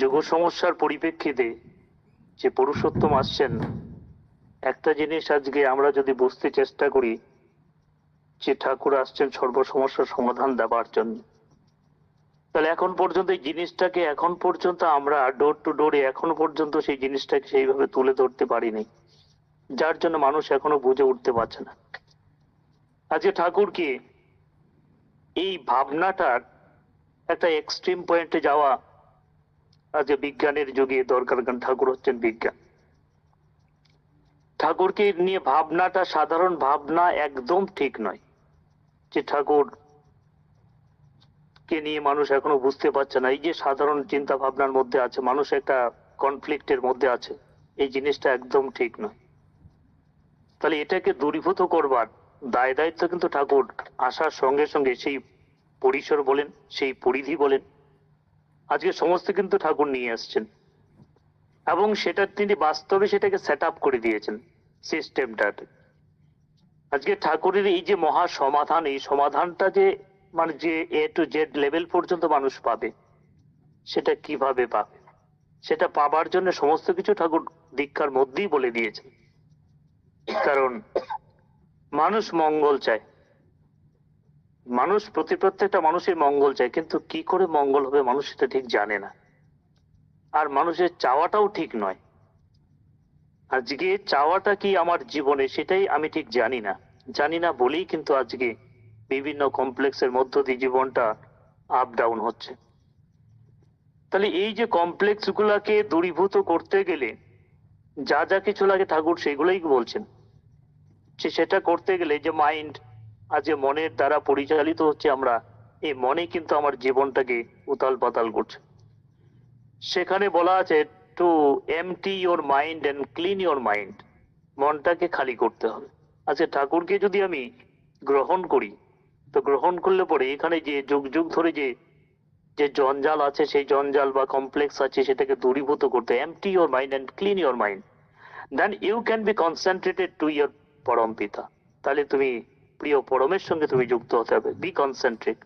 যুগ সমস্যার পরিপ্রেক্ষিতে যে পুরুষোত্তম আসছেন, একটা জিনিস আজকে আমরা যদি বুঝতে চেষ্টা করি যে ঠাকুর আসছেন সর্ব সমস্যার সমাধান দেওয়ার জন্য। তাহলে এখন পর্যন্ত এই জিনিসটাকে এখন পর্যন্ত আমরা ডোর টু ডোরে এখন পর্যন্ত সেই জিনিসটাকে সেইভাবে তুলে ধরতে পারিনি। যার জন্য মানুষ এখনও বুঝে উঠতে পারছে না। আজকে ঠাকুরকে এই ভাবনাটার একটা এক্সট্রিম পয়েন্টে যাওয়া আজকে বিজ্ঞানের যুগে দরকার কারণ ঠাকুর হচ্ছেন বিজ্ঞান। ঠাকুরকে নিয়ে ভাবনাটা, সাধারণ ভাবনা একদম ঠিক নয় যে ঠাকুর কে নিয়ে মানুষ এখনও বুঝতে পারছে না। এই যে সাধারণ চিন্তা ভাবনার মধ্যে আছে, মানুষ একটা কনফ্লিক্টের মধ্যে আছে, এই জিনিসটা একদম ঠিক নয়। তাহলে এটাকে দূরীভূত করবার দায় দায়িত্ব কিন্তু ঠাকুর আসার সঙ্গে সঙ্গে সেই পরিসর বলেন, সেই পরিধি বলেন আজকে সমস্ত কিন্তু ঠাকুর নিয়ে আসছেন এবং সেটা তিনি বাস্তবে সেটাকে সেট আপ করে দিয়েছেন সিস্টেমটাতে আজকে ঠাকুরের এই যে মহা সমাধান, এই সমাধানটা যে মানে যে এ টু জেড লেভেল পর্যন্ত মানুষ পাবে, সেটা কীভাবে পাবে? সেটা পাবার জন্য সমস্ত কিছু ঠাকুর দীক্ষার মধ্যেই বলে দিয়েছেন। কারণ মানুষ মঙ্গল চায়। মানুষ প্রতি প্রত্যেকটা মানুষের মঙ্গল চায়, কিন্তু কি করে মঙ্গল হবে মানুষ সেটা ঠিক জানে না। আর মানুষের চাওয়াটাও ঠিক নয়। আজকে চাওয়াটা কি আমার জীবনে, সেটাই আমি ঠিক জানি না। জানি না বলেই কিন্তু আজকে বিভিন্ন কমপ্লেক্সের মধ্য দিয়ে জীবনটা আপ ডাউন হচ্ছে। তাহলে এই যে কমপ্লেক্স গুলাকে দূরীভূত করতে গেলে যা যা কিছু লাগে ঠাকুর সেগুলোই বলছেন। সেটা করতে গেলে যে মাইন্ড আজকে মনের দ্বারা পরিচালিত হচ্ছে আমরা, এই মনে কিন্তু আমার জীবনটাকে উতাল পাতাল করছে। সেখানে বলা আছে to empty your mind and clean your mind মনটাকে খালি করতে হবে। আচ্ছা ঠাকুরকে যদি আমি গ্রহণ করি, তো গ্রহণ করলে পরে এখানে যে যুগ যুগ ধরে যে যে জঞ্জাল আছে, সেই জঞ্জাল বা কমপ্লেক্স আছে, সেটাকে দূরীভূত করতে empty your mind and clean your mind then you can be concentrated to your পরম পিতা। তাহলে তুমি প্রিয় পরমের সঙ্গে তুমি যুক্ত হতে হবে। বি কনসেন্ট্রেট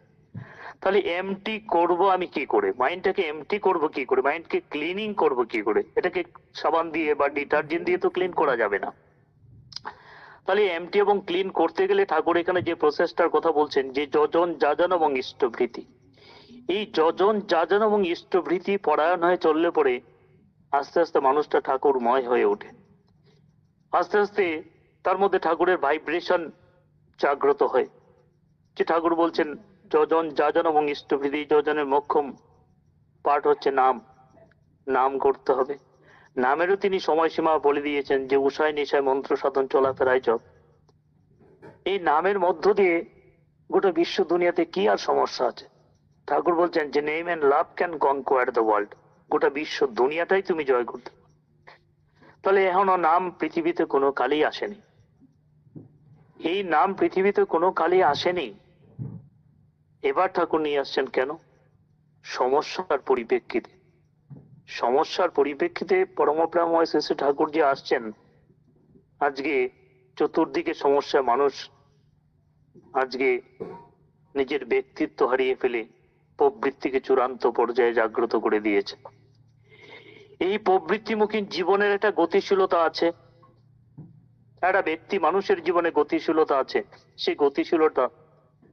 তাহলে এমটি করব আমি কি করে? মাইন্ডটাকে এমটি করব কি করে? মাইন্ডকে ক্লিনিং করব কি করে? এটাকে সাবান দিয়ে বা ডিটারজেন্ট দিয়ে তো ক্লিন করা যাবে না। তাহলে এমটি এবং ক্লিন করতে গেলে ঠাকুর এখানে যে প্রসেসটার কথা বলছেন, যে যজন যাজন এবং ইষ্টভৃতি। এই যজন যাজন এবং ইষ্টভৃতি পরায়ণ হয়ে চললে পরে আস্তে আস্তে মানুষটা ঠাকুরময় হয়ে ওঠে। আস্তে আস্তে তার মধ্যে ঠাকুরের ভাইব্রেশন জাগ্রত হয়। যে ঠাকুর বলছেন, যজন যাজন এবং ইষ্টভৃতি যজনের মক্ষম পাঠ হচ্ছে নাম। নাম করতে হবে। নামেরও তিনি সময়সীমা বলে দিয়েছেন যে, উষায় নিশায় মন্ত্র সাধন চলাফেরায় জপ। এই নামের মধ্য দিয়ে গোটা বিশ্ব দুনিয়াতে কি আর সমস্যা আছে? ঠাকুর বলছেন, যে name and love can conquer the world গোটা বিশ্ব দুনিয়াটাই তুমি জয় করতে তাহলে এখনও নাম পৃথিবীতে কোনো কালই আসেনি। এই নাম পৃথিবীতে কোনো কালই আসেনি। এবার ঠাকুর নিয়ে আসছেন কেন? সমস্যার পরিপ্রেক্ষিতে। সমস্যার পরিপ্রেক্ষিতে পরমপ্রাময় শেষে ঠাকুর যে আসছেন। আজকে চতুর্দিকে সমস্যা, মানুষ আজকে নিজের ব্যক্তিত্ব হারিয়ে ফেলে, প্রবৃত্তিকে চূড়ান্ত পর্যায়ে জাগ্রত করে দিয়েছে। এই প্রবৃত্তিমুখী জীবনের একটা গতিশীলতা আছে। একটা ব্যক্তি মানুষের জীবনে গতিশীলতা আছে, সেই গতিশীলতা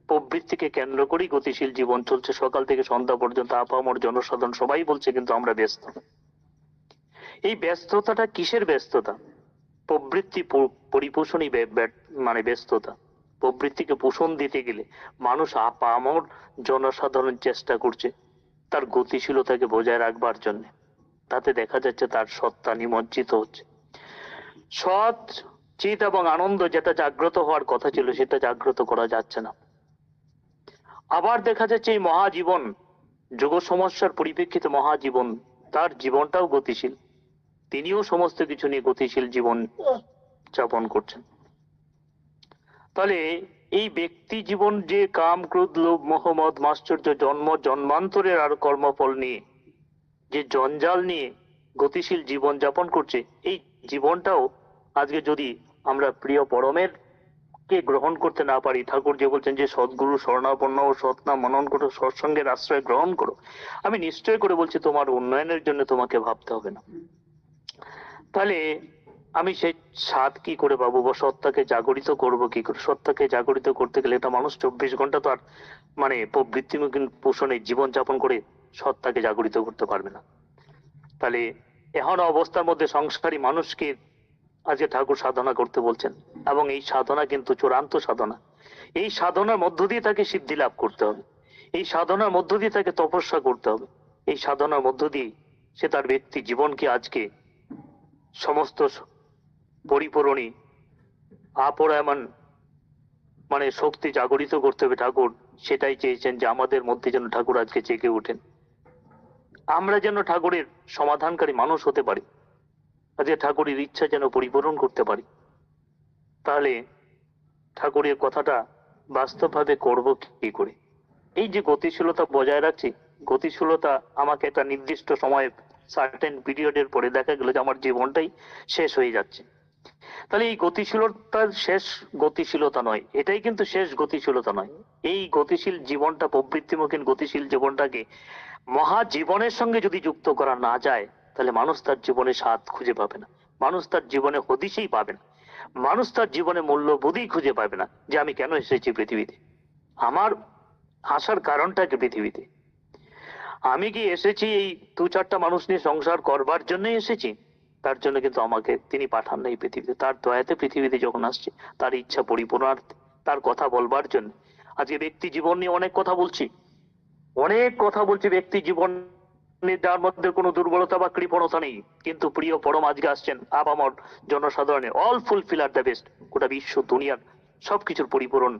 প্রবৃত্তিকে কেন্দ্র করেই গতিশীল জীবন চলছে। সকাল থেকে সন্ধ্যা পর্যন্ত আপামর জনসাধারণ সবাই বলছে কিন্তু আমরা ব্যস্ত। এই ব্যস্ততাটা কিসের ব্যস্ততা? প্রবৃত্তি পরিপোষণই মানে ব্যস্ততা। প্রবৃত্তিকে পোষণ দিতে গেলে মানুষ আপামর জনসাধারণ চেষ্টা করছে তার গতিশীলতাকে বজায় রাখবার জন্য। তাতে দেখা যাচ্ছে তার সত্তা নিমজ্জিত হচ্ছে। সৎ চিত এবং আনন্দ যেটা জাগ্রত হওয়ার কথা ছিল, সেটা জাগ্রত করা যাচ্ছে না। আবার দেখা যাচ্ছে এই মহাজীবন যুগ সমস্যার পরিপ্রেক্ষিতে মহাজীবন, তার জীবনটাও গতিশীল। তিনিও সমস্ত কিছু নিয়ে গতিশীল জীবন যাপন করছেন। তাহলে এই ব্যক্তি জীবন যে কাম, ক্রোধ, লোভ মোহাম্মদ মাশ্চর্য, জন্ম, জন্মান্তরের আর কর্মফল নিয়ে, যে জঞ্জাল নিয়ে গতিশীল জীবন যাপন করছে, এই জীবনটাও আজকে যদি আমরা প্রিয় পরমের কে গ্রহণ করতে না পারি। ঠাকুর যে বলছেন যে, সদ্গুরু স্বর্ণাপন্ন ও সৎনাম মনন করো সৎসঙ্গের আশ্রয় গ্রহণ করো। আমি নিশ্চয় করে বলছি, তোমার উন্নয়নের জন্য তোমাকে ভাবতে হবে না। তাহলে আমি সেই স্বাদ কি করে পাবো? বা সত্তাকে জাগরিত করব কি করে? সত্তাকে জাগরিত করতে গেলে এটা মানুষ চব্বিশ ঘণ্টা তো আর মানে প্রবৃত্তিমুখী পোষণে জীবন যাপন করে সত্তাকে জাগরিত করতে পারবে না। তাহলে এখন অবস্থার মধ্যে সংস্কারী মানুষকে আজকে ঠাকুর সাধনা করতে বলছেন। এবং এই সাধনা কিন্তু চূড়ান্ত সাধনা। এই সাধনার মধ্য দিয়ে তাকে সিদ্ধি লাভ করতে হবে। এই সাধনার মধ্য দিয়ে তাকে তপস্যা করতে হবে। এই সাধনার মধ্য দিয়ে সে তার ব্যক্তি জীবনকে আজকে সমস্ত পরিপূরণী, আপরায়মান মানে শক্তি জাগরিত করতে হবে ঠাকুর। সেটাই চেয়েছেন যে আমাদের মধ্যে যেন ঠাকুর আজকে জেগে ওঠেন। আমরা যেন ঠাকুরের সমাধানকারী মানুষ হতে পারি। আজকে ঠাকুরের ইচ্ছা যেন পরিপূরণ করতে পারি। তাহলে ঠাকুরের কথাটা বাস্তবভাবে করব কি করে? এই যে গতিশীলতা বজায় রাখছি, গতিশীলতা আমাকে একটা নির্দিষ্ট সময়ে সার্টেন পিরিয়ডের পরে দেখা গেল যে আমার জীবনটাই শেষ হয়ে যাচ্ছে। তাহলে এই গতিশীলতার শেষ গতিশীলতা নয়, এটাই কিন্তু শেষ গতিশীলতা নয়। এই গতিশীল জীবনটা প্রবৃত্তিমুখী গতিশীল জীবনটাকে মহা জীবনের সঙ্গে যদি যুক্ত করা না যায় তাহলে মানুষ তার জীবনে স্বাদ খুঁজে পাবে না। মানুষ তার জীবনে হদিশেই পাবে না। মানুষ তার জীবনে মূল্যবোধই খুঁজে পাবে না যে আমি কেন এসেছি পৃথিবীতে। আমার আসার কারণটা কি পৃথিবীতে? আমি কি এসেছি এই দু চারটা মানুষ নিয়ে সংসার করবার জন্যই এসেছি? তার জন্য কিন্তু আমাকে তিনি পাঠান নাই পৃথিবীতে। তার দয়াতে পৃথিবীতে যখন আসছে, তার ইচ্ছা পরিপূর্ণার্থে তার কথা বলবার জন্য। আজকে ব্যক্তি জীবন নিয়ে অনেক কথা বলছি। অনেক কথা বলছি ব্যক্তি জীবন যার মধ্যে কোনো দুর্বলতা বা কৃপণতা নেই, কিন্তু প্রিয় পরম আজকে আসছেন আপামর জনসাধারণের all fulfil R the best গোটা বিশ্ব, দুনিয়ার সবকিছুর পরিপূরণ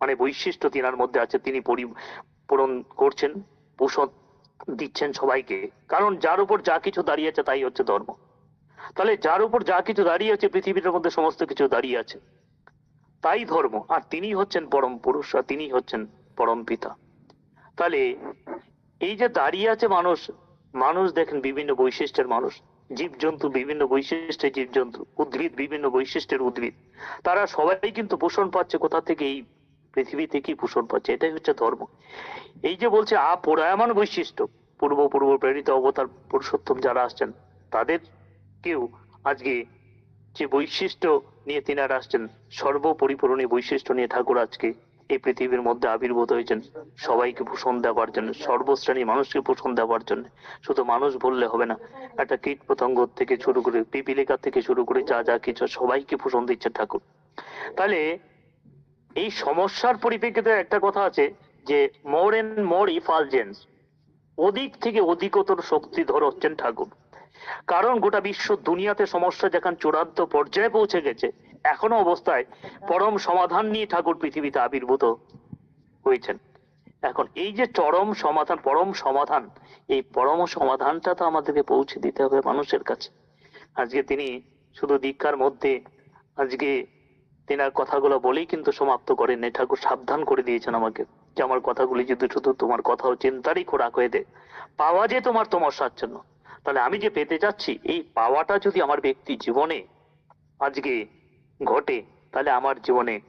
মানে বৈশিষ্ট্য তিনার মধ্যে আছে, তিনি পরিপূরণ করছেন, পোষণ দিচ্ছেন সবাইকে। কারণ যার উপর যা কিছু দাঁড়িয়ে আছে, তাই হচ্ছে ধর্ম। তাহলে যার উপর যা কিছু দাঁড়িয়ে আছে, পৃথিবীর মধ্যে সমস্ত কিছু দাঁড়িয়ে আছে, তাই ধর্ম। আর তিনি হচ্ছেন পরম পুরুষ, আর তিনি হচ্ছেন পরম পিতা। তাহলে এই যে দাঁড়িয়ে আছে মানুষ মানুষ দেখেন বিভিন্ন বৈশিষ্ট্যের মানুষ, জীবজন্তু বিভিন্ন বৈশিষ্ট্যের জীবজন্তু, উদ্ভিদ বিভিন্ন বৈশিষ্ট্যের উদ্ভিদ। তারা সবাই কিন্তু পোষণ পাচ্ছে কোথা থেকে, এই পৃথিবী থেকেই পোষণ পাচ্ছে, এটাই হচ্ছে ধর্ম। এই যে বলছে আ আপরায়মান বৈশিষ্ট্য, পূর্ব পূর্ব প্রেরিত অবতার পুরুষোত্তম যারা আসছেন, তাদের কেউ আজকে যে বৈশিষ্ট্য নিয়ে তিনারা আসছেন, সর্বপরিপূরণী বৈশিষ্ট্য নিয়ে ঠাকুর আজকে এই পৃথিবীর মধ্যে আবির্ভূত হয়েছেন। সবাইকে পোষণ দেওয়ার জন্য সর্বশ্রেণী মানুষকে পোষণ দেওয়ার জন্য। শুধু মানুষ বললে হবে না, একটা কীট পতঙ্গ থেকে শুরু করে, পিপিলিকা থেকে শুরু করে যা যা কিছু, সবাইকে পোষণ দিচ্ছে ঠাকুর। তাহলে এই সমস্যার পরিপ্রেক্ষিতে একটা কথা আছে যে মোর এন্ড মোর ইফালজেন্স অধিক থেকে অধিকতর শক্তি শক্তিধর হচ্ছেন ঠাকুর। কারণ গোটা বিশ্ব দুনিয়াতে সমস্যা যেখান চূড়ান্ত পর্যায়ে পৌঁছে গেছে এখনও অবস্থায় পরম সমাধান নিয়ে ঠাকুর পৃথিবীতে আবির্ভূত হয়েছেন। এখন এই যে চরম সমাধান, পরম সমাধান, এই পরম সমাধানটা তো আমাদেরকে পৌঁছে দিতে হবে মানুষের কাছে। আজকে তিনি শুধু দীক্ষার মধ্যে, আজকে তেনার কথাগুলো বলেই কিন্তু সমাপ্ত করেন ঠাকুর সাবধান করে দিয়েছেন আমাকে যে আমার কথাগুলি যদি শুধু তোমার কথা ও চিন্তারই খোরাক হয়ে দেয়, পাওয়া যে তোমার তোমার সাচ্ছন্ন। তাহলে আমি যে পেতে যাচ্ছি এই পাওয়াটা যদি আমার ব্যক্তি জীবনে আজকে ঘটে তাহলে আমার জীবনে।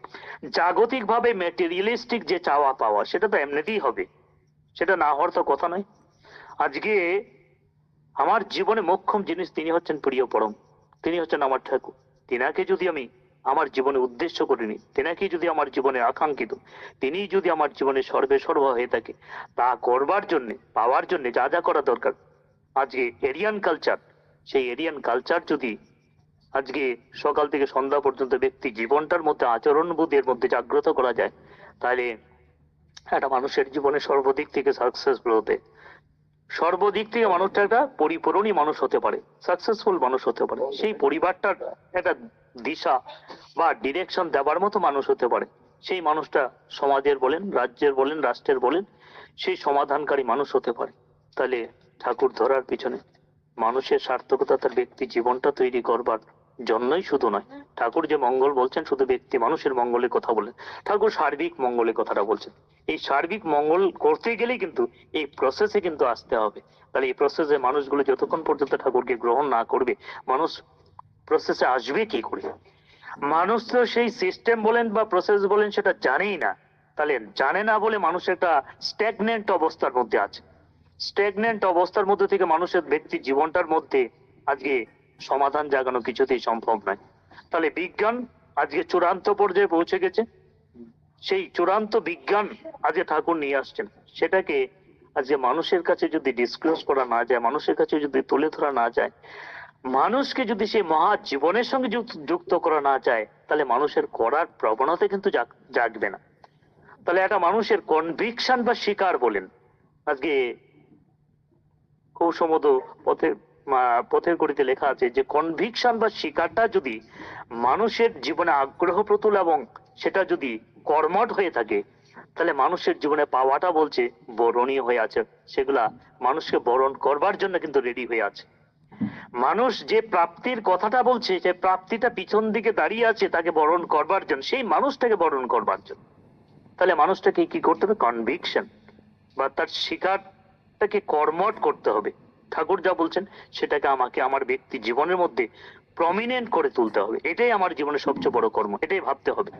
জাগতিক ভাবে ম্যাটেরিয়ালিস্টিক যে চাওয়া পাওয়া, সেটা তো এমনিতেই হবে। সেটা না হওয়ার তো কথা নয়। আজকে আমার জীবনে মোক্ষম জিনিস তিনি হচ্ছেন প্রিয় পরম। তিনি হচ্ছেন আমার ঠাকুর। তিনাকে যদি আমি আমার জীবনে উদ্দেশ্য করিনি তেনাকে যদি আমার জীবনে আকাঙ্ক্ষিত তিনি যদি আমার জীবনে সর্বে সর্ব হয়ে থাকে, তা করবার জন্য, পাওয়ার জন্য যা যা করা দরকার। আজকে এরিয়ান কালচার সেই এরিয়ান কালচার যদি আজকে সকাল থেকে সন্ধ্যা পর্যন্ত ব্যক্তি জীবনটার মধ্যে আচরণ বোধের মধ্যে জাগ্রত করা যায়, তাহলে একটা মানুষের জীবনে সর্বদিক থেকে সাকসেসফুল হতে সর্বদিক থেকে মানুষটা একটা পরিপূরণী মানুষ হতে পারে সাকসেসফুল মানুষ হতে পারে। সেই পরিবারটার একটা দিশা বা ডিরেকশন দেওয়ার মতো মানুষ হতে পারে। সেই মানুষটা সমাজের বলেন, রাজ্যের বলেন, রাষ্ট্রের বলেন, সেই সমাধানকারী মানুষ হতে পারে। তাহলে ঠাকুর ধরার পিছনে মানুষের সার্থকতা তার ব্যক্তি জীবনটা তৈরি করবার জন্যই শুধু নয়। ঠাকুর যে মঙ্গল বলছেন শুধু ব্যক্তি মানুষের মঙ্গলের কথা বলেন ঠাকুর সার্বিক মঙ্গলের কথাটা বলছেন। এই সার্বিক মঙ্গল করতে গেলেই কিন্তু এই প্রসেসে কিন্তু আসতে হবে। তাহলে এই প্রসেসে মানুষগুলো যতক্ষণ পর্যন্ত ঠাকুরকে গ্রহণ না করবে মানুষ প্রসেসে আসবে কি করে? মানুষ তো সেই সিস্টেম বলেন বা প্রসেস বলেন সেটা জানেই না। তাহলে জানে না বলে মানুষ একটা স্ট্যাগনেন্ট অবস্থার মধ্যে আছে। স্ট্যাগনেন্ট অবস্থার মধ্যে থেকে মানুষের ব্যক্তি জীবনটার মধ্যে আজকে সমাধান জাগানো কিছুতেই সম্ভব নয়। তাহলে বিজ্ঞান আজকে চূড়ান্ত পর্যায়ে পৌঁছে গেছে। সেই চূড়ান্ত বিজ্ঞান আজকে ঠাকুর নিয়ে আসছেন। সেটাকে আজকে মানুষের কাছে যদি ডিসক্লোজ করা না যায়, মানুষের কাছে যদি তুলে ধরা না যায়, মানুষকে যদি সেই মহা জীবনের সঙ্গে যুক্ত- করা না যায়, তাহলে মানুষের করার প্রবণতা কিন্তু জাগবে না। তাহলে একটা মানুষের কনভিকশন বা শিকার বলেন। আজকে কৌসমদ পথে পথের গড়িতে লেখা আছে যে কনভিকশন বা শিকারটা যদি মানুষের জীবনে আগ্রহ প্রতুল এবং সেটা যদি কর্মট হয়ে থাকে, তাহলে মানুষের জীবনে পাওয়াটা বলছে বরণীয় হয়ে আছে। সেগুলা মানুষকে বরণ করবার জন্য কিন্তু রেডি হয়ে আছে। মানুষ যে প্রাপ্তির কথাটা বলছে যে প্রাপ্তিটা পিছন দিকে দাঁড়িয়ে আছে তাকে বরণ করবার জন্য, সেই মানুষটাকে বরণ করবার জন্য। তাহলে মানুষটাকে কি করতে হবে? কনভিকশন বা তার শিকারটাকে কর্মট করতে হবে। ঠাকুর যা বলছেন, সেটাকে আমাকে আমার ব্যক্তি জীবনের মধ্যে প্রমিনেন্ট করে তুলতে হবে। এটাই আমার জীবনের সবচেয়ে বড় কর্ম, এটাই ভাবতে হবে।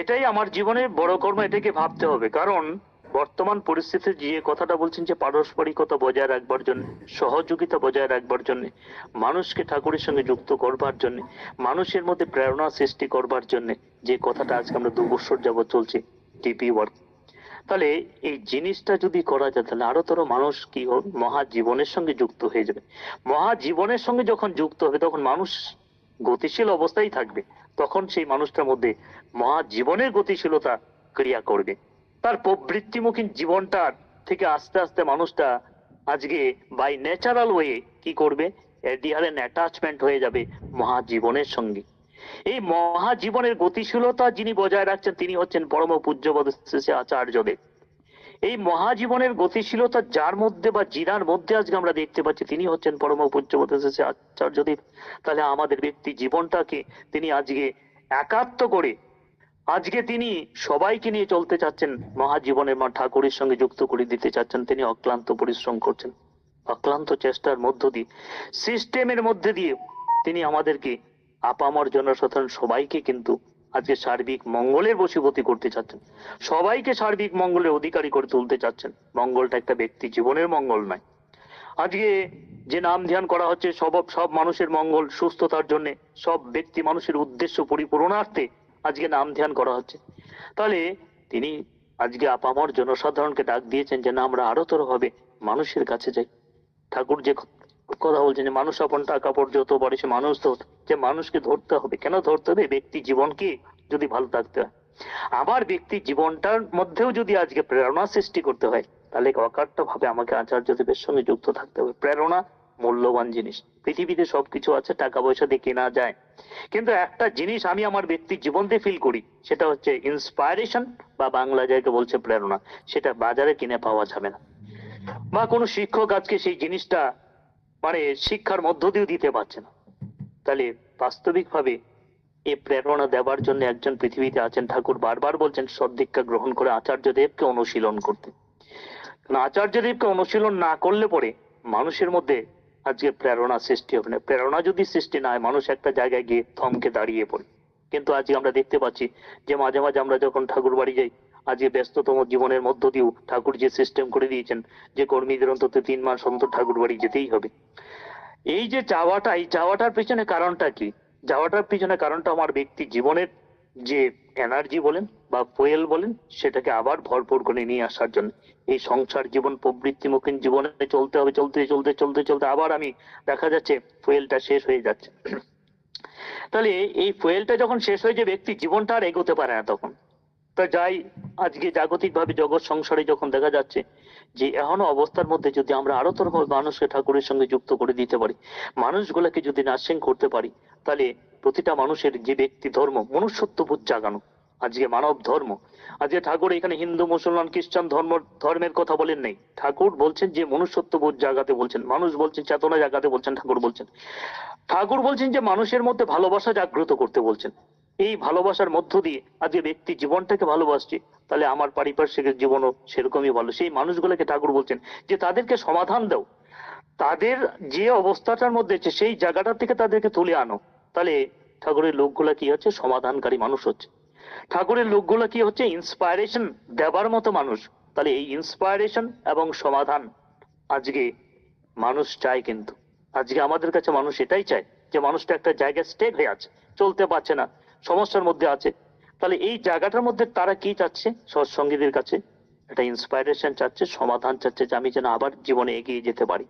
এটাই আমার জীবনের বড় কর্ম, এটাকে ভাবতে হবে। কারণ বর্তমান পরিস্থিতিতে যে কথাটা বলছেন যে পারস্পরিকতা বজায় রাখবার জন্য, সহযোগিতা বজায় রাখবার জন্য, মানুষকে ঠাকুরের সঙ্গে যুক্ত করবার জন্য, মানুষের মধ্যে প্রেরণা সৃষ্টি করবার জন্য যে কথাটা আজকে আমরা দু বছর যাবত চলছে টিপি ওয়ার্ক তাহলে এই জিনিসটা যদি করা যায়, তাহলে আরও তোর মানুষ কি মহাজীবনের সঙ্গে যুক্ত হয়ে যাবে। মহাজীবনের সঙ্গে যখন যুক্ত হবে, তখন মানুষ গতিশীল অবস্থায় থাকবে। তখন সেই মানুষটার মধ্যে মহাজীবনের গতিশীলতা ক্রিয়া করবে। তার প্রবৃত্তিমুখী জীবনটার থেকে আস্তে আস্তে মানুষটা আজকে বাই ন্যাচারাল ওয়ে কি করবে? এডিহারেন অ্যাটাচমেন্ট হয়ে যাবে মহাজীবনের সঙ্গে। এই মহাজীবনের গতিশীলতা যিনি বজায় রাখছেন, তিনি হচ্ছেন পরম পূজ্যপদ শ্রী আচার্যদেব। এই মহাজীবনের গতিশীলতা যার মধ্যে বা জিনার মধ্যে আজকে আমরা দেখতে পাচ্ছি, তিনি হচ্ছেন পরম পূজ্যপদ শ্রী আচার্যদেব। তাহলে আমাদের ব্যক্তি জীবনটাকে তিনি আজকে একাত্ম করে আজকে তিনি সবাইকে নিয়ে চলতে চাচ্ছেন, মহাজীবনের মা ঠাকুরের সঙ্গে যুক্ত করে দিতে চাচ্ছেন, তিনি অক্লান্ত পরিশ্রম করছেন। অক্লান্ত চেষ্টার মধ্য দিয়ে সিস্টেমের মধ্যে দিয়ে তিনি আমাদেরকে আপামর জনসাধারণ সবাইকে কিন্তু আজকে সার্বিক মঙ্গলের বশীভূতি করতে চাচ্ছেন। সবাইকে সার্বিক মঙ্গলের অধিকারী করে তুলতে চাচ্ছেন। মঙ্গলটা একটা ব্যক্তি জীবনের মঙ্গল নয়। আজকে যে নাম ধ্যান করা হচ্ছে, সব সব মানুষের মঙ্গল, সুস্থতার জন্য সব ব্যক্তি মানুষের উদ্দেশ্য পরিপূরণার্থে আজকে নাম ধ্যান করা হচ্ছে। তাহলে তিনি আজকে আপামর জনসাধারণকে ডাক দিয়েছেন যে না আমরা আরও তোর হবে মানুষের কাছে যাই। ঠাকুর যে কথা বলছেন যে মানুষ আপন টাকা পর যত পারে সে মানুষ তো যে মানুষকে ধরতে হবে। কেন ধরতে হবে? ব্যক্তি জীবনকে যদি ভালো থাকতে হয়। আবার ব্যক্তি জীবনটার মধ্যেও যদি আজকে প্রেরণা সৃষ্টি করতে হয়, তাহলে অকাট্য ভাবে আমাকে আচার্যদেবের সঙ্গে যুক্ত থাকতে হবে। প্রেরণা মূল্যবান জিনিস। পৃথিবীতে সবকিছু আছে টাকা পয়সা দিয়ে কেনা যায়। কিন্তু একটা জিনিস আমি আমার ব্যক্তি জীবন দিয়ে ফিল করি, সেটা হচ্ছে ইন্সপায়ারেশন বা বাংলা জায়গায় বলছে প্রেরণা। সেটা বাজারে কিনে পাওয়া যাবে না। বা কোনো শিক্ষক আজকে সেই জিনিসটা মানে শিক্ষার মধ্য দিয়েও দিতে পারছে না। তাহলে বাস্তবিকভাবে এ প্রেরণা দেওয়ার জন্য একজন পৃথিবীতে আছেন ঠাকুর বারবার বলছেন সদ্দীক্ষা গ্রহণ করে আচার্যদেবকে অনুশীলন করতে। আচার্যদেবকে অনুশীলন না করলে পরে মানুষের মধ্যে আজকে প্রেরণা সৃষ্টি হবে না। প্রেরণা যদি সৃষ্টি না হয়, মানুষ একটা জায়গায় গিয়ে থমকে দাঁড়িয়ে পড়ে। কিন্তু আজকে আমরা দেখতে পাচ্ছি যে মাঝে মাঝে আমরা যখন ঠাকুর বাড়ি যাই আজকে ব্যস্ততম জীবনের মধ্য দিয়েও ঠাকুর যে সিস্টেম করে দিয়েছেন। যে কর্মীদের অন্তত তিন মাস অন্তর ঠাকুর বাড়ি যেতেই হবে। এই যে চাওয়াটা, এই চাওয়াটার পিছনে কারণটা কি? যাওয়াটার পিছনে কারণটা আমার ব্যক্তি জীবনের যে এনার্জি বলেন বা ফুয়েল বলেন, সেটাকে আবার ভরপুর করে নিয়ে আসার জন্য। এই সংসার জীবন প্রবৃত্তিমুখী জীবনে চলতে হবে, চলতে চলতে চলতে চলতে আবার আমি দেখা যাচ্ছে ফুয়েলটা শেষ হয়ে যাচ্ছে। তাহলে এই ফুয়েলটা যখন শেষ হয়ে যে ব্যক্তি জীবনটা আর এগোতে পারে না তখন তো যাই, আজকে জাগতিক ভাবে জগৎ সংসারে যখন দেখা যাচ্ছে যে এখনও অবস্থার মধ্যে যদি আমরা আরও তোর মানুষকে ঠাকুরের সঙ্গে যুক্ত করে দিতে পারি, মানুষগুলোকে যদি নার্সিং করতে পারি, তাহলে প্রতিটা মানুষের যে ব্যক্তি ধর্ম মনুষ্যত্ববোধ জাগানো। আজকে মানব ধর্ম। আজকে ঠাকুর এখানে হিন্দু, মুসলমান, খ্রিস্টান ধর্ম, ধর্মের কথা বলেন নাই। ঠাকুর বলছেন যে মনুষ্যত্ব বোধ জাগাতে বলছেন, মানুষ বলছেন, চেতনা জাগাতে বলছেন, ঠাকুর বলছেন। ঠাকুর বলছেন যে মানুষের মধ্যে ভালোবাসা জাগ্রত করতে বলছেন। এই ভালোবাসার মধ্য দিয়ে আজকে ব্যক্তি জীবনটাকে ভালোবাসছে, তাহলে আমার পারিপার্শ্বিক জীবনও সেরকমই ভালো। সেই মানুষগুলোকে ঠাকুর বলছেন যে, তাদেরকে সমাধান দাও। তাদের যে অবস্থাটার মধ্যে সেই জায়গাটা থেকে তাদেরকে তুলে আনো। তাহলে ঠাকুরের লোকগুলা কি হচ্ছে? সমাধানকারী মানুষ হচ্ছে। ঠাকুরের লোকগুলা কি হচ্ছে? ইন্সপায়ারেশন দেবার মতো মানুষ। তাহলে এই ইন্সপায়ারেশন এবং সমাধান আজকে মানুষ চায় কিন্তু। আজকে আমাদের কাছে মানুষ এটাই চায় যে, মানুষটা একটা জায়গায় স্টেক হয়ে আছে, চলতে পারছে না। সমস্যার মধ্যে আছে। তাহলে এই জায়গাটার মধ্যে তারা কি চাচ্ছে? সৎসঙ্গীদের কাছে একটা ইন্সপায়ারেশন চাচ্ছে, সমাধান চাচ্ছে যে আমি যেন আবার জীবনে এগিয়ে যেতে পারি।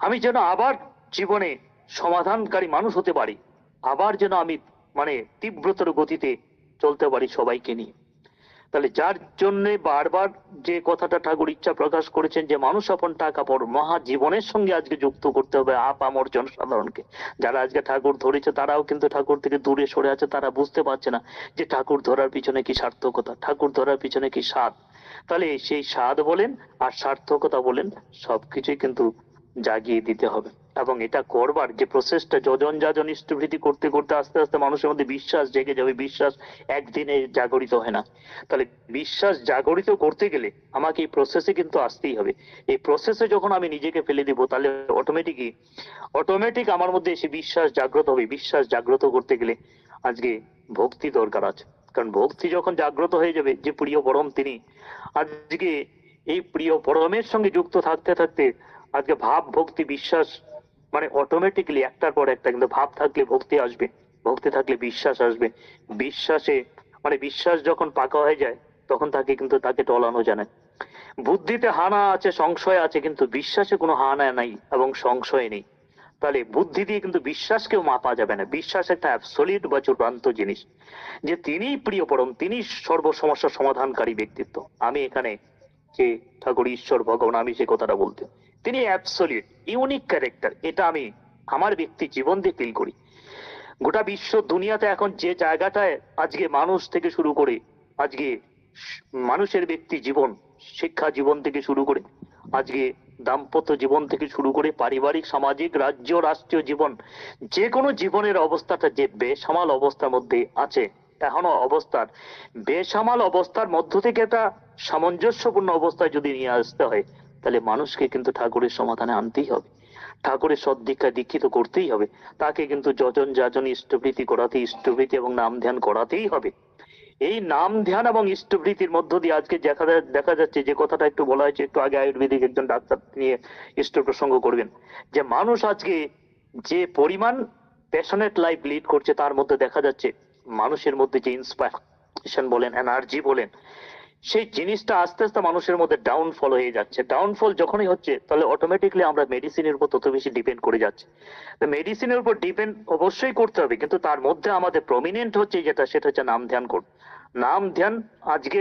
আমি যেন আবার জীবনে সমাধানকারী মানুষ হতে পারি। আবার যেন আমি মানে তীব্রতর গতিতে চলতে পারি সবাইকে নিয়ে। তাহলে যার জন্য বারবার যে কথাটা ঠাকুর ইচ্ছা প্রকাশ করেছেন যে মানুষ আপন টাকা পর মহা জীবনের সঙ্গে আজকে যুক্ত করতে হবে আপ আমর জনসাধারণকে। যারা আজকে ঠাকুর ধরেছে তারাও কিন্তু ঠাকুর থেকে দূরে সরে আছে, তারা বুঝতে পারছে না যে ঠাকুর ধরার পিছনে কি সার্থকতা, ঠাকুর ধরার পিছনে কি স্বাদ। তাহলে সেই স্বাদ বলেন আর সার্থকতা বলেন সবকিছুই কিন্তু জাগিয়ে দিতে হবে। এবং এটা করবার যে প্রসেসটা যজন যাজন ইষ্টভৃতি করতে করতে আস্তে আস্তে মানুষের মধ্যে বিশ্বাস জেগে যাবে, বিশ্বাস একদিনে জাগরিত হয় না। তাহলে বিশ্বাস জাগরিত করতে গেলে আমাকে এই প্রসেসে কিন্তু আসতেই হবে। এই প্রসেসে যখন আমি নিজেকে ফেলে দিব, তাহলে অটোমেটিকই অটোমেটিক আমার মধ্যে এসে বিশ্বাস জাগ্রত হবে। বিশ্বাস জাগ্রত করতে গেলে আজকে ভক্তি দরকার আছে। কারণ ভক্তি যখন জাগ্রত হয়ে যাবে, যে প্রিয় পরম তিনি, আজকে এই প্রিয় পরমের সঙ্গে যুক্ত থাকতে থাকতে আজকে ভাব, ভক্তি, বিশ্বাস মানে অটোমেটিকলি একটার পর একটা কিন্তু ভাব থাকলে ভক্তি আসবে, ভক্তি থাকলে বিশ্বাস আসবে। বিশ্বাসে মানে বিশ্বাস যখন পাকা হয়ে যায়, তখন তাকে কিন্তু তাকে টলানো যায় না বুদ্ধিতে হানা আছে, সংশয় আছে, কিন্তু বিশ্বাসে কোনো হানা নাই এবং সংশয় নেই। তাহলে বুদ্ধি দিয়ে কিন্তু বিশ্বাসকেও মাপা যাবে না। বিশ্বাস একটা অ্যাবসলিট বা চূড়ান্ত জিনিস। যে তিনিই প্রিয় পরম তিনি সর্ব সমস্যার সমাধানকারী ব্যক্তিত্ব। আমি এখানে যে ঠাকুর, ঈশ্বর, ভগবান, আমি সে কথাটা বলতে তিনি অ্যাবসলিট ইউনিক ক্যারেক্টার এটা আমি আমার ব্যক্তি জীবন দিয়ে ফিল করি। গোটা বিশ্ব দুনিয়াতে এখন যে জায়গাটায় আজকে মানুষ থেকে শুরু করে, আজকে মানুষের ব্যক্তি জীবন, শিক্ষা জীবন থেকে শুরু করে, আজকে দাম্পত্য জীবন থেকে শুরু করে, পারিবারিক, সামাজিক, রাজ্য, রাষ্ট্রীয় জীবন যে কোনো জীবনের অবস্থাটা যে বেসামাল অবস্থার মধ্যে আছে, এখনও অবস্থার, বেসামাল অবস্থার মধ্য থেকে একটা সামঞ্জস্যপূর্ণ অবস্থায় যদি নিয়ে আসতে হয় তাহলে মানুষকে কিন্তু ঠাকুরের সমাধানে আনতেই হবে। ঠাকুরের সদ্দীক্ষা দীক্ষিত করতেই হবে। তাকে কিন্তু যজন যাজন ইষ্টভৃতি করাতে ইষ্টভৃতি এবং নাম ধ্যান করাতেই হবে। এই নাম ধ্যান এবং ইষ্টভৃতির মধ্য দিয়ে আজকে দেখা দেখা যাচ্ছে যে কথাটা একটু বলা হয়েছে, একটু আগে আয়ুর্বেদিক একজন ডাক্তার নিয়ে ইষ্ট প্রসঙ্গ করবেন, যে মানুষ আজকে যে পরিমাণ প্যাশনেট লাইফ লিড করছে, তার মধ্যে দেখা যাচ্ছে মানুষের মধ্যে যে ইন্সপায়ারেশন বলেন এনার্জি বলেন সেই জিনিসটা আস্তে আস্তে মানুষের মধ্যে ডাউনফল হয়ে যাচ্ছে। ডাউনফল যখনই হচ্ছে, তাহলে অটোমেটিকলি আমরা মেডিসিনের উপর তত বেশি ডিপেন্ড করে যাচ্ছে। মেডিসিনের উপর ডিপেন্ড অবশ্যই করতে হবে, কিন্তু তার মধ্যে আমাদের প্রমিনেন্ট হচ্ছে যেটা, সেটা হচ্ছে নাম ধ্যান কর নাম ধ্যান আজকে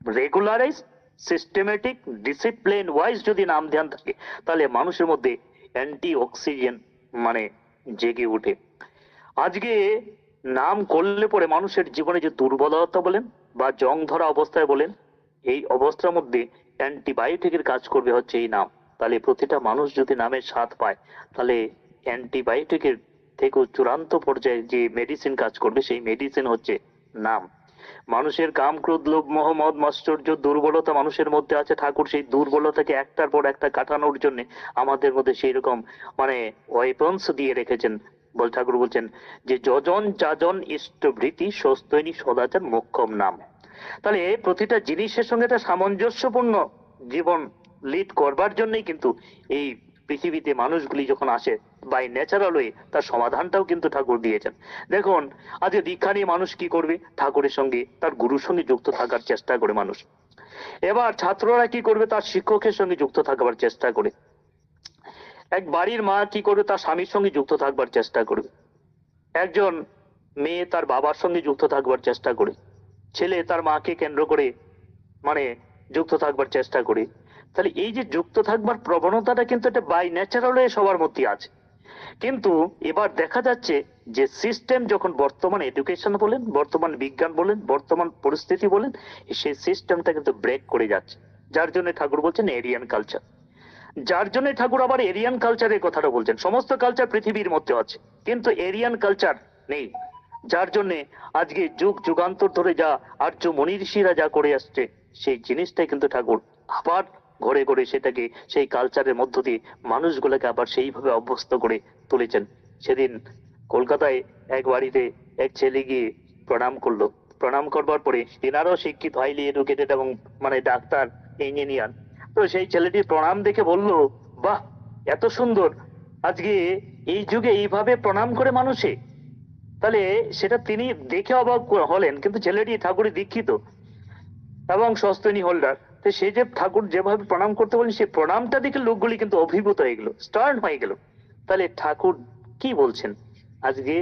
রেগুলারাইজ সিস্টেমেটিক ডিসিপ্লিন ওয়াইজ যদি নাম ধ্যান থাকে, তাহলে মানুষের মধ্যে অ্যান্টি অক্সিজেন মানে জেগে ওঠে। আজকে নাম করলে পরে মানুষের জীবনে যে দুর্বলতা বলেন বা জং ধরা অবস্থায় বলেন, এই অবস্থার মধ্যে অ্যান্টিবায়োটিকের কাজ করবে হচ্ছে এই নাম। তাহলে প্রতিটা মানুষ যদি নামের স্বাদ পায়, তাহলে অ্যান্টিবায়োটিকের থেকেও চূড়ান্ত পর্যায়ে যে মেডিসিন কাজ করবে, সেই মেডিসিন হচ্ছে নাম। মানুষের কাম ক্রোধ, লোভ, মোহ, মদ, মাশ্চর্য, দুর্বলতা মানুষের মধ্যে আছে। ঠাকুর সেই দুর্বলতাকে একটার পর একটা কাটানোর জন্য আমাদের মধ্যে সেই রকম মানে ওয়েপন্স দিয়ে রেখেছেন। বল ঠাকুর বলছেন যে যজন যাজন ইষ্টভৃতি স্বস্তৈনী সদাচার মোক্ষম নাম। তাহলে প্রতিটা জিনিসের সঙ্গে একটা সামঞ্জস্যপূর্ণ জীবন লিড করবার জন্যই কিন্তু এই পৃথিবীতে মানুষগুলি যখন আসে বাই ন্যাচারাল ওয়ে তার সমাধানটাও কিন্তু ঠাকুর দিয়েছেন। দেখুন আজকে দীক্ষা নিয়ে মানুষ কি করবে? ঠাকুরের সঙ্গে তার গুরুর সঙ্গে যুক্ত থাকার চেষ্টা করে মানুষ। এবার ছাত্ররা কি করবে? তার শিক্ষকের সঙ্গে যুক্ত থাকবার চেষ্টা করে। এক বাড়ির মা কি করবে? তার স্বামীর সঙ্গে যুক্ত থাকবার চেষ্টা করবে। একজন মেয়ে তার বাবার সঙ্গে যুক্ত থাকবার চেষ্টা করে। ছেলে তার মাকে কেন্দ্র করে মানে যুক্ত থাকবার চেষ্টা করে। তাহলে এই যে যুক্ত থাকবার প্রবণতাটা কিন্তু এটা বাই ন্যাচারাল সবার মধ্যে আছে। কিন্তু এবার দেখা যাচ্ছে যে সিস্টেম যখন বর্তমান এডুকেশন বলেন, বর্তমান বিজ্ঞান বলেন, বর্তমান পরিস্থিতি বলেন, সেই সিস্টেমটা কিন্তু ব্রেক করে যাচ্ছে। যার জন্য ঠাকুর বলছেন এরিয়ান কালচার যার জন্য ঠাকুর আবার এরিয়ান কালচারের কথাটা বলছেন। সমস্ত কালচার পৃথিবীর মধ্যে আছে, কিন্তু এরিয়ান কালচার নেই। যার জন্য আজকে যুগ যুগান্তর ধরে যা আর্য মনি ঋষিরা যা করে আসছে, সেই জিনিসটাই কিন্তু ঠাকুর আবার ঘরে ঘরে সেটাকে, সেই কালচারের মধ্য দিয়ে মানুষগুলোকে আবার সেইভাবে অভ্যস্ত করে তুলেছেন। সেদিন কলকাতায় এক বাড়িতে এক ছেলে গিয়ে প্রণাম করল। প্রণাম করবার পরে, তেনারও শিক্ষিত হাইলি এডুকেটেড এবং মানে ডাক্তার ইঞ্জিনিয়ার তো সেই ছেলেটি প্রণাম দেখে বলল, বাহ, এত সুন্দর। আজকে এই যুগে এইভাবে প্রণাম করে মানুষে। তাহলে সেটা তিনি দেখে অবাক হলেন, কিন্তু ছেলেটি ঠাকুরের দীক্ষিত এবং সস্তনী হোল্ডার তো সে যে ঠাকুর যেভাবে প্রণাম করতে বলেন সেই প্রণামটা দেখে লোকগুলি কিন্তু অভিভূত হয়ে গেল স্টার্ন হয়ে গেল। তাহলে ঠাকুর কি বলছেন? আজকে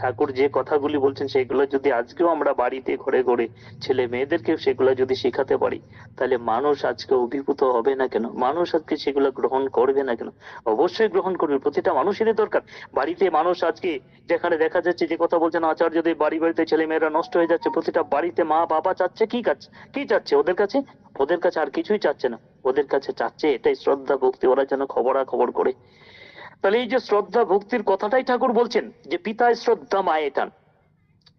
ঠাকুর যে কথাগুলি বলছেন, সেগুলো যদি আজকেও আমরা বাড়িতে ঘরে ঘরে ছেলে মেয়েদেরকে সেগুলো যদি শেখাতে পারি, তাহলে মানুষ আজকে অভিভূত হবে না কেন? মানুষ আজকে সেগুলো গ্রহণ করবে না কেন? অবশ্যই গ্রহণ করবে, প্রতিটা মানুষেরই দরকার। বাড়িতে মানুষ আজকে যেখানে দেখা যাচ্ছে যে কথা বলছেন আচার্যদের বাড়ি বাড়িতে ছেলে মেয়েরা নষ্ট হয়ে যাচ্ছে, প্রতিটা বাড়িতে মা বাবা চাচ্ছে, কি কাছে কি চাচ্ছে ওদের কাছে? ওদের কাছে আর কিছুই চাচ্ছে না। ওদের কাছে চাচ্ছে এটাই শ্রদ্ধা, ভক্তি, ওরা যেন খবরা খবর করে। তাহলে এই যে শ্রদ্ধা ভক্তির কথাটাই ঠাকুর বলছেন, যে পিতায় শ্রদ্ধা মায়ে টান।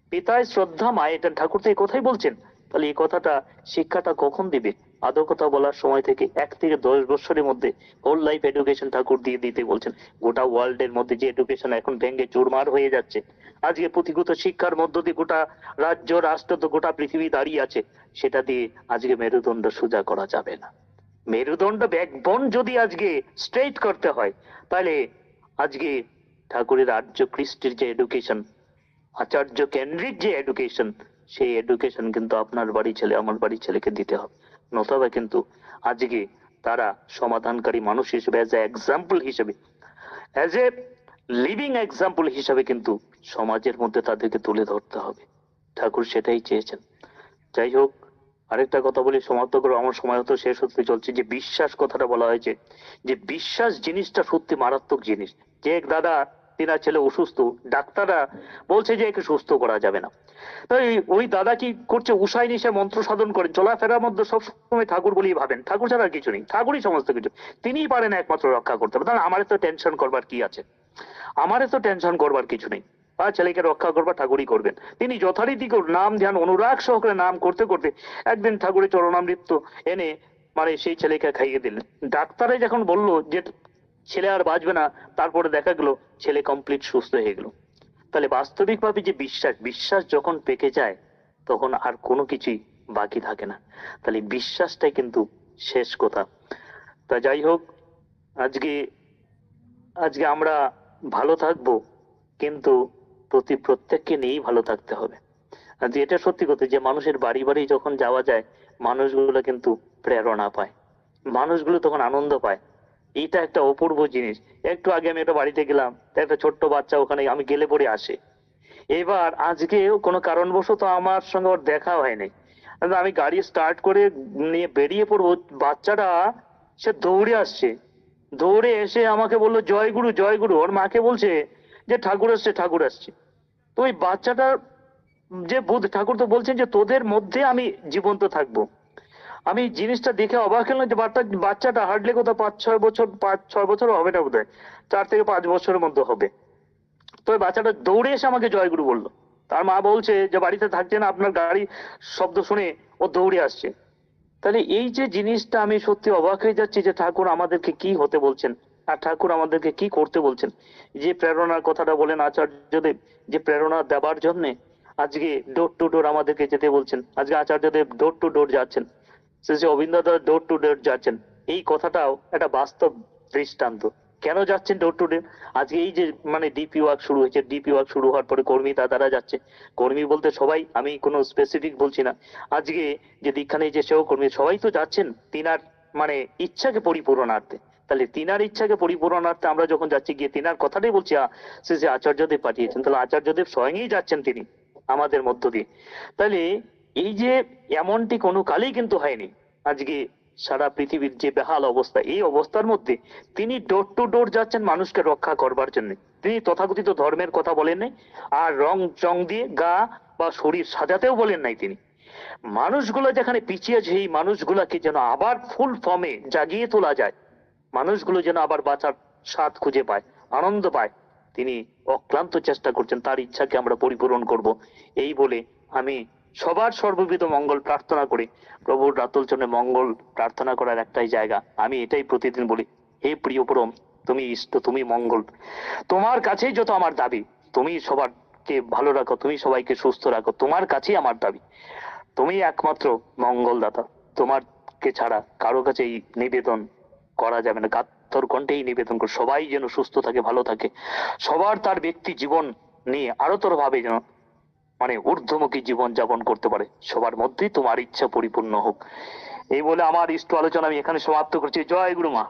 পিতায় শ্রদ্ধা মায়ে টান। ঠাকুর তো এই কথাই বলছেন। তাহলে এই কথাটা শিক্ষাটা কখন দিবে? আদৌ কথা বলার সময় থেকে এক থেকে দশ বছরের মধ্যে হোল লাইফ এডুকেশন ঠাকুর দিয়ে দিতে বলছেন। গোটা ওয়ার্ল্ড এর মধ্যে যে এডুকেশন এখন ভেঙে চুরমার হয়ে যাচ্ছে। আজকে পুঁথিগত শিক্ষার মধ্য দিয়ে গোটা রাজ্য, রাষ্ট্র তো গোটা পৃথিবী দাঁড়িয়ে আছে। সেটা দিয়ে আজকে মেরুদণ্ড সোজা করা যাবে না। মেরুদণ্ড ব্যাকবোন যদি আজকে স্ট্রেট করতে হয়, তাহলে আজকে ঠাকুরের আর্য কৃষ্টির যে এডুকেশন আচার্য কেন্দ্রিক যে এডুকেশন সেই এডুকেশন কিন্তু আপনার বাড়ি ছেলে, আমার বাড়ি ছেলেকে দিতে হবে। নতবা কিন্তু আজকে তারা সমাধানকারী মানুষ হিসেবে অ্যাজ এ এক্সাম্পল হিসেবে অ্যাজ এ লিভিং এক্সাম্পল হিসেবে কিন্তু সমাজের মধ্যে তাদেরকে তুলে ধরতে হবে। ঠাকুর সেটাই চেয়েছেন। যাই হোক আরেকটা কথা বলি, সমাপ্ত করে, আমার সময় হতো শেষ হতে চলছে। যে বিশ্বাস কথাটা বলা হয়েছে, যে বিশ্বাস জিনিসটা সত্যি মারাত্মক জিনিস। যে এক দাদা, তিনার ছেলে অসুস্থ, ডাক্তাররা বলছে যে একে সুস্থ করা যাবে না। তাই ওই দাদা কি করছে? উষাই নিশে মন্ত্র সাধন করে, চলাফেরার মধ্যে সবসময় ঠাকুর বলেই ভাবেন। ঠাকুর ছাড়া কিছু নেই, ঠাকুরই সমস্ত কিছু। তিনিই পারেন একমাত্র রক্ষা করতে। পারেন তাহলে আমার তো টেনশন করবার কি আছে? আমারে তো টেনশন করবার কিছু নেই। আর ছেলেকে রক্ষা করবার ঠাকুরই করবেন। তিনি যথারীতি নাম ধ্যান, অনুরাগ সহকারে নাম করতে করতে একদিন ঠাকুরের চরণামৃত এনে মানে সেই ছেলেকে খাইয়ে দিলেন। ডাক্তারে যখন বলল যে, ছেলে আর বাঁচবে না, তারপরে দেখা গেল ছেলে কমপ্লিট সুস্থ হয়ে গেল। তাহলে বাস্তবিকভাবে যে বিশ্বাস বিশ্বাস যখন পেকে যায়, তখন আর কোনো কিছুই বাকি থাকে না। তাহলে বিশ্বাসটাই কিন্তু শেষ কথা। তা যাই হোক, আজকে আজকে আমরা ভালো থাকব, কিন্তু প্রতি প্রত্যেককে নিয়েই ভালো থাকতে হবে। যে এটা সত্যি কথা, যে মানুষের বাড়ি বাড়ি যখন যাওয়া যায়, মানুষগুলো কিন্তু প্রেরণা পায়। মানুষগুলো তখন আনন্দ পায়। এটা একটা অপূর্ব জিনিস। একটু আগে আমি একটা বাড়িতে গেলাম একটা ছোট্ট বাচ্চা ওখানে আমি গেলে পরে আসে। এবার আজকেও কোনো কারণবশত আমার সঙ্গে ওর দেখা হয়নি। আমি গাড়ি স্টার্ট করে নিয়ে বেরিয়ে পড়ব, বাচ্চাটা, সে দৌড়ে আসছে। দৌড়ে এসে আমাকে বলল, জয়গুরু জয়গুরু। ওর মাকে বলছে যে ঠাকুর আসছে ঠাকুর আসছে। তো ওই বাচ্চাটা যে বুধ ঠাকুর তো বলছেন যে তোদের মধ্যে আমি জীবন্ত থাকব। আমি জিনিসটা দেখে অবাক হলাম যে বাচ্চাটা হার্ডলি কোথাও পাঁচ, ছয় বছর, পাঁচ, ছয় বছর হবে না বোধহয়। চার থেকে পাঁচ বছরের মধ্যে হবে। তো ওই বাচ্চাটা দৌড়ে এসে আমাকে জয়গুরু বলল। তার মা বলছে যে বাড়িতে থাকছে না, আপনার গাড়ি শব্দ শুনে ও দৌড়ে আসছে। তাহলে এই যে জিনিসটা আমি সত্যি অবাক হয়ে যাচ্ছি যে ঠাকুর আমাদেরকে কি হতে বলছেন। আর ঠাকুর আমাদেরকে কি করতে বলছেন? যে প্রেরণার কথাটা বলেন আচার্যদেব, যে প্রেরণা দেবার জন্য আজকে ডোর টু ডোর আমাদেরকে যেতে বলছেন। আজকে আচার্যদেব ডোর টু ডোর যাচ্ছেন। Sri Sri door to door যাচ্ছেন। এই কথাটাও একটা বাস্তব দৃষ্টান্ত। কেন যাচ্ছেন ডোর টু ডোর? আজকে এই যে মানে ডিপি ওয়ার্ক শুরু হয়েছে, ডিপি ওয়ার্ক শুরু হওয়ার পরে কর্মী দাদারা যাচ্ছে। কর্মী বলতে সবাই, আমি কোনো স্পেসিফিক বলছি না। আজকে যে দীক্ষানে যে কর্মী, সবাই তো যাচ্ছেন। তিনার মানে ইচ্ছাকে পরিপূরণার্থে তাহলে তিনার ইচ্ছাকে পরিপূরণার্থে আমরা যখন যাচ্ছি, গিয়ে তিনার কথাটাই বলছি সে যে আচার্যদেব পাঠিয়েছেন, তাহলে আচার্যদেব স্বয়ংই যাচ্ছেন তিনি আমাদের মধ্য দিয়ে। তাহলে এই যে এমনটি কোনো কালেই কিন্তু হয়নি, আজকে সারা পৃথিবীর যে বেহাল অবস্থা, এই অবস্থার মধ্যে তিনি ডোর টু ডোর যাচ্ছেন মানুষকে রক্ষা করবার জন্য। তিনি তথাকথিত ধর্মের কথা বলেন নাই, আর রং চং দিয়ে গা বা শরীর সাজাতেও বলেন নাই তিনি। মানুষগুলো যেখানে পিছিয়ে আছে এই মানুষগুলাকে যেন আবার ফুল ফর্মে জাগিয়ে তোলা যায়। মানুষগুলো যেন আবার বাঁচার স্বাদ খুঁজে পায়, আনন্দ পায়। তিনি অক্লান্ত চেষ্টা করছেন, তার ইচ্ছাকে আমরা পরিপূরণ করব। এই বলে আমি সবার সর্ববিধ মঙ্গল প্রার্থনা করি। প্রভুর রাতুল চরণে মঙ্গল প্রার্থনা করার একটাই জায়গা। আমি এটাই প্রতিদিন বলি, হে প্রিয় পরম, তুমি ইষ্ট, তুমি মঙ্গল। তোমার কাছেই যত আমার দাবি, তুমি সবার সবাইকে ভালো রাখো, তুমি সবাইকে সুস্থ রাখো, তোমার কাছেই আমার দাবি। তুমি একমাত্র মঙ্গলদাতা, তোমারকে ছাড়া কারও কাছে এই নিবেদন করা যাবে না। কাতর কণ্ঠেই নিবেদন করে। সবাই যেন সুস্থ থাকে, ভালো থাকে। সবার তার ব্যক্তি জীবন নিয়ে আরতর ভাবে যেন মানে ঊর্ধ্বমুখী জীবন যাপন করতে পারে। সবার মধ্যেই তোমার ইচ্ছা পরিপূর্ণ হোক। এই বলে আমার ইষ্ট আলোচনা আমি এখানে সমাপ্ত করছি। জয় গুরুমা।